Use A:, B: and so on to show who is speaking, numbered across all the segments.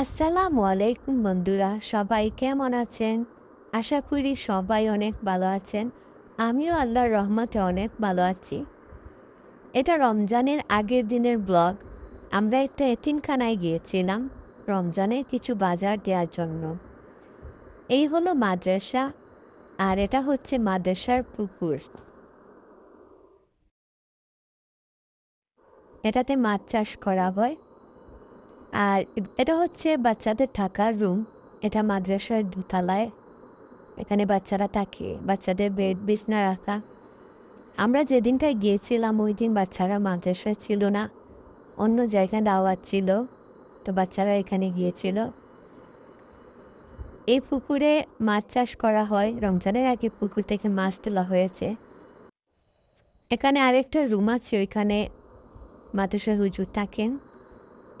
A: আসসালামু আলাইকুম বন্ধুরা, সবাই কেমন আছেন? আশা করি সবাই অনেক ভালো আছেন। আমিও আল্লাহর রহমতে অনেক ভালো আছি। এটা রমজানের আগের দিনের ব্লগ। আমরা একটা এতিমখানায় গিয়েছিলাম রমজানের কিছু বাজার দেওয়ার জন্য। এই হলো মাদ্রাসা, আর এটা হচ্ছে মাদ্রাসার পুকুর। এটাতে মাছ চাষ করা হয়। আর এটা হচ্ছে বাচ্চাদের থাকার রুম। এটা মাদ্রাসার দোতলায়। এখানে বাচ্চারা থাকে, বাচ্চাদের বেড বিছনা রাখা। আমরা যেদিনটায় গিয়েছিলাম, ওই দিন বাচ্চারা মাদ্রাসায় ছিল না। অন্য জায়গায় দাওয়াত ছিল, তো বাচ্চারা এখানে গিয়েছিল। এই পুকুরে মাছ চাষ করা হয়। রমজানের আগে পুকুর থেকে মাছ তোলা হয়েছে। এখানে আরেকটা রুম আছে, ওইখানে মাদ্রাসা হুজুর থাকেন।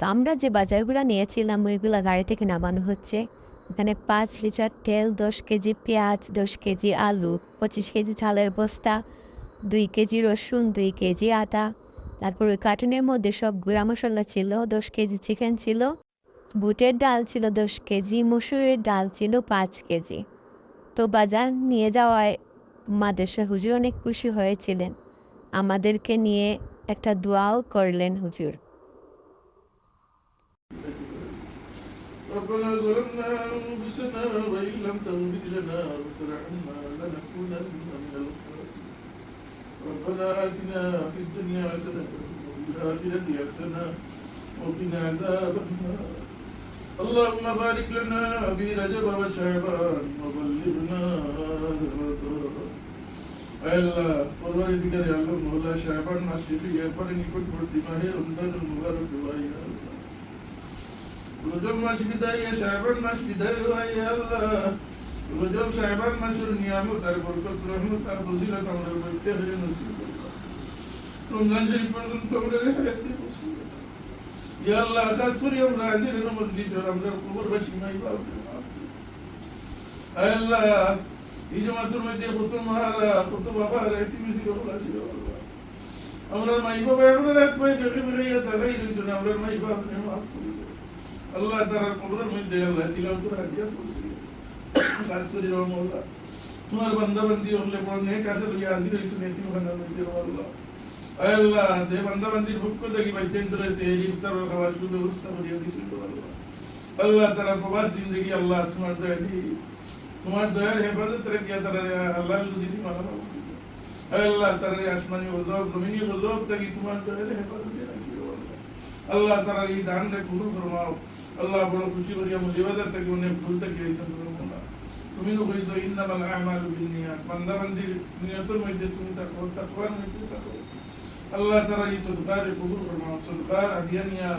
A: তো আমরা যে বাজারগুলো নিয়েছিলাম, ওইগুলো গাড়ি থেকে নামানো হচ্ছে। এখানে পাঁচ লিটার তেল, দশ কেজি পেঁয়াজ, দশ কেজি আলু, পঁচিশ কেজি চালের বস্তা, দুই কেজি রসুন, দুই কেজি আটা তারপর ওই কার্টুনের মধ্যে সব গুঁড়া মশলা ছিল, দশ কেজি চিকেন ছিল। বুটের ডাল ছিল দশ কেজি, মসুরের ডাল ছিল পাঁচ কেজি। তো বাজার নিয়ে যাওয়ায় মাদ্রাসা হুজুর অনেক খুশি হয়েছিলেন। আমাদেরকে নিয়ে একটা দোয়াও করলেন হুজুর।
B: ربنا ظلمنا أنفسنا وإن لم تغفر لنا وترحمنا لنكونن من الخاسرين ربنا آتنا في الدنيا حسنة وفي الآخرة حسنة وقنا عذاب النار اللهم بارك لنا في رجب وشعبان وبلغنا رمضان আল্লাহ পরবর্তীকারে আল্লাহ মহল্লা শাহবান মাস শেষে এরপরে নিকটবর্তী মাহের রমজান মুবারক বিদায় শাহবান মাস বিদায় ভাই আল্লাহ। রজব শাহবান মাসের নিয়ামত আর বরকত রহমত আর ফজিলত আমরা বলতে হয়ে নসিব করলাম রমজান শরীফ পর্যন্ত আমরা রেহায়াত দিয়ে ইয়া আল্লাহ খাস আমরা হাজির আর আমরা বাবা আল্লাহ, এই জমাতের মধ্যে কত মাহারা, কত বলা ছিল আমরা মাই বাবা। আমরা তাকাই আমরা মাই বাবা। আল্লাহ তারা কবরের মধ্যে আল্লাহ তিলাও করে হাজিয়া করছি। কাজ করি রহমল্লাহ তোমার বান্দা বান্দি হলে বড় নেক আছে লইয়া হাজির এতিম খানার মধ্যে ও আল্লাহ। আল্লাহ দে বান্দা বান্দির পক্ষ থেকে বাইতেন ধরে সে ইফতার খাওয়ার সুব্যবস্থা করিয়া দিছিল আল্লাহ। আল্লাহ তারা প্রবাস জিন্দগি, আল্লাহ তোমার দয়া দিয়ে তোমার দয়ার হেফাজত রেখে তারা আল্লাহ যদি মালা মাফ করে দাও। আয় আল্লাহ, তারা আসমানি গজব, জমিনি গজব থেকে তোমার দয়ার হেফাজতে রাখিও আল্লাহ আল্লাহ তারা এই দান রে কবুল ফরমাও। আল্লাহ বড় খুশি করিয়া মুলিবাদার থেকে অনেক ভুল থেকে মোলা তুমি তো কইছো, ইন্নামাল আমালু বিন্নিয়াত। বান্দা বান্দির নিয়তের মধ্যে তুমি থাকো, তাকওয়ার মধ্যে থাকো। আল্লাহ তারা এই সদকার কবুল ফরমাও। সদকার আদিয়া নিয়া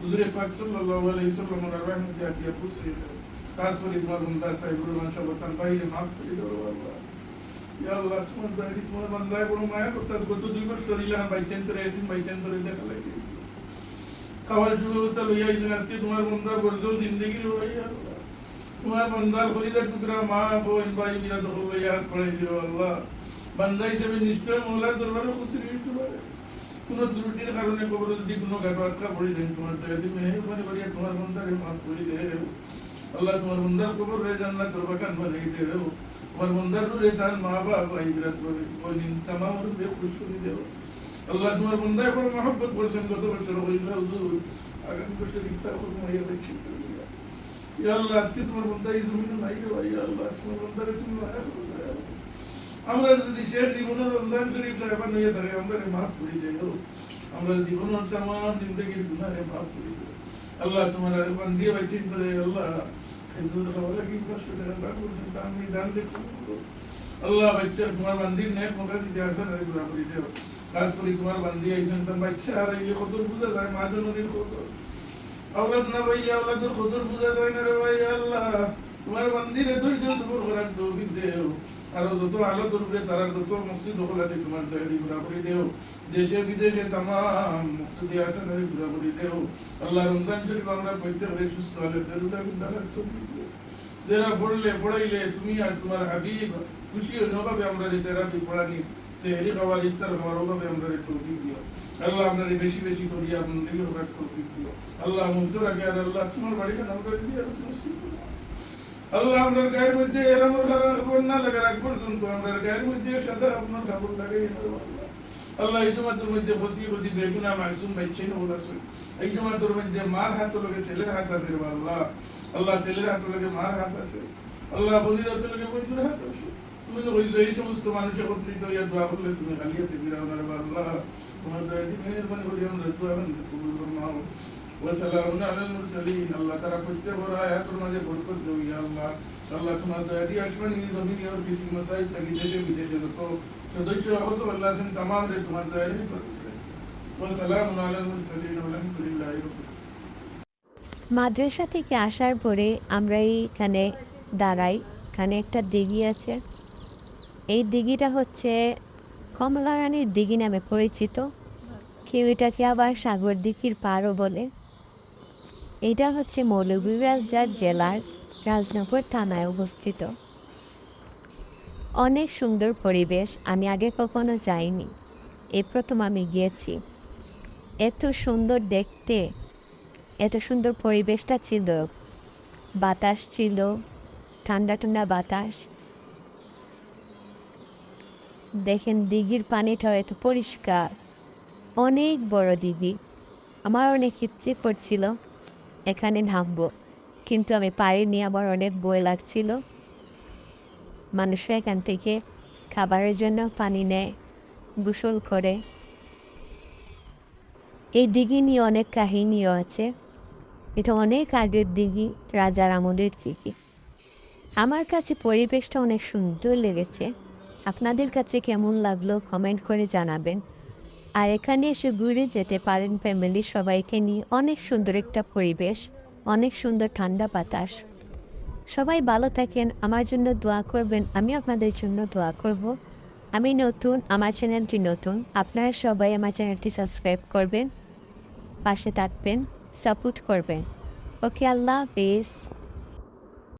B: হুজুরে পাক সাল্লাল্লাহু আলাইহি ওয়াসাল্লামের রহমতে আদিয়া দাও খাস করে তোমার বন্ধা সাহেবুর রহমান সবতান বাইরে মাফ করে দাও আল্লাহ। ইয়া আল্লাহ, তোমার বাইরে তোমার বান্দায় বড় মায়া করতে গত দুই বছর ইলাম বাইতেন ধরে এতিম বাইতেন ধরে দেখা লাগে। খাওয়ার সুব্যবস্থা লইয়া আইছেন আজকে তোমার বন্ধা গর্জ জিন্দগির হইয়া তোমার বন্দার খরিদার টুকরা মা বোন ভাই মিরা দখল লইয়া হাত পড়াই দিও আল্লাহ। বান্দা হিসেবে নিশ্চয় মোলার দরবারে খুশি হইতে পারে। কোনো ত্রুটির কারণে কবর যদি কোনো গাটো আটকা পড়ি দেন তোমার দয়া দিয়ে মেহরবানি করিয়া তোমার বন্দারে মাফ করে দেও। আল্লাহ, তোমার বন্দার কবর রে জান্নাত তোর বাগান বানাই দেও। তোমার বন্দার রে চান মা বাবা ভাই, বিরাট করে ওই দিন তামাম রে খুশ দেও আল্লাহ তোমার বন্দায় বড় মহব্বত করছেন গত বছর হইলা হুজুর। আগামী বছর ইফতার করব হইয়া দেখছি ইয়া আল্লাহ, আজকে তোমার বন্দা এই জমিনে নাই রে ভাই, ইয়া আল্লাহ, তোমার বন্দারে তুমি মায়া করো দয়া করো। আমরা যদি শেষ জীবনের রমজান শরীফ সাহেবান হইয়া থাকে আমরা মাফ করে দেও আমরা জীবনের তামাম জিন্দগির গুনাহে মাফ করে দেও আল্লাহ, তোমার আর বান্দিয়ে বাইচিন করে আল্লাহ, খেজুর খাওয়া লাগি কষ্ট টাকা দান করছেন, তা আমি দান দেখো আল্লাহ বাচ্চা তোমার বান্দির নেক মকাসি যে আছেন আরগুলা করে দেও করে তোমার বান্দি আইছেন তার বাচ্চা আর এই কদর বুঝা যায়, মা জননীর কদর আওলাদ না ভাই, আওলাদের কদর বুঝা যায় না রে ভাই, আল্লাহ। তোমার ধৈর্য সবর করার তৌফিক দেও। আর যত আলো করবে তারা যত মসজিদ দখল আছে তোমার ঘুরা করে দেও। দেশে বিদেশে তাম মসজিদে আছে না ঘুরা করে দেও। আল্লাহ রমজান শরীফ আমরা পড়তে সুস্থ হলে দেরুদা দেও। যারা পড়লে, পড়াইলে তুমি আর তোমার হাবিব খুশি নভাবে আমরা এই তেরাপি পড়ানি। সেহরি খাবার ইফতার খাবার ওভাবে আমরা তৌফিক দিও। আল্লাহ আমরা বেশি বেশি করি আপনাদের ওভাবে তৌফিক দিও। আল্লাহ মঞ্চ রাখে আর আল্লাহ তোমার বাড়িতে আমরা দিয়ে আল্লাহ আপনার গায়ের মধ্যে এরম না রাখ পর্যন্ত আপনার গায়ের মধ্যে সাদা আপনার আল্লাহ এই তোমাদের মধ্যে বসি বসি বেগুনা মাসুম বাইছেন ওলা সই এই তোমাদের মধ্যে মার হাত লগে ছেলের হাত আছে রে আল্লাহ আল্লাহ ছেলের হাত লগে মার হাত আছে আল্লাহ বলির হাত লগে বন্ধুর হাত আছে তুমি তো বলছো এই সমস্ত মানুষ একত্রিত হইয়া দোয়া করলে তুমি খালি হাতে ফিরাও না রে আল্লাহ তোমার দয়া দিয়ে মেহরবানি করি আমরা দোয়া কবুল ফরমাও وسلام على المرسلين الله তারা প্রত্যেক বড় আয়াতের মাঝে বরকত দাও ইয়া আল্লাহ আল্লাহ তোমার দয়া দিয়ে আসমানি জমিনে আর কিছু মাসাইল থাকি দেশে বিদেশে যত
A: মাদ্রাসা থেকে আসার পরে আমরা এইখানে দাঁড়াই। এখানে একটা দিঘি আছে। এই দিঘিটা হচ্ছে কমলা রানীর দিঘি নামে পরিচিত। কেউ এটাকে আবার সাগর দিঘির পারও বলে। এটা হচ্ছে মৌলভীবাজার জেলার রাজনগর থানায় অবস্থিত। অনেক সুন্দর পরিবেশ আমি আগে কখনো যাইনি। এই প্রথম আমি গিয়েছি। এত সুন্দর দেখতে, এত সুন্দর পরিবেশটা ছিল। বাতাস ছিল, ঠান্ডা ঠান্ডা বাতাস। দেখেন দিঘির পানিটাও এত পরিষ্কার। অনেক বড় দিঘি। আমার অনেক ইচ্ছে করছিল এখানে নামবো, কিন্তু আমি পারিনি, আমার অনেক বই লাগছিল। মানুষরা এখান থেকে খাবারের জন্য পানি নেয়, গোসল করে। এই দিঘি নিয়ে অনেক কাহিনীও আছে। এটা অনেক আগের দিঘি, রাজার আমলের দিঘি। আমার কাছে পরিবেশটা অনেক সুন্দর লেগেছে। আপনাদের কাছে কেমন লাগল কমেন্ট করে জানাবেন। আর এখানে এসে ঘুরে যেতে পারেন ফ্যামিলির সবাইকে নিয়ে। অনেক সুন্দর একটা পরিবেশ, অনেক সুন্দর ঠান্ডা বাতাস। সবাই ভালো থাকেন, আমার জন্য দোয়া করবেন, আমি আপনাদের জন্য দোয়া করব। আমি নতুন, আমার চ্যানেলটি নতুন, আপনারা সবাই আমার চ্যানেলটি সাবস্ক্রাইব করবেন, পাশে থাকবেন, সাপোর্ট করবেন। ওকে, আল্লাহ হাফিজ।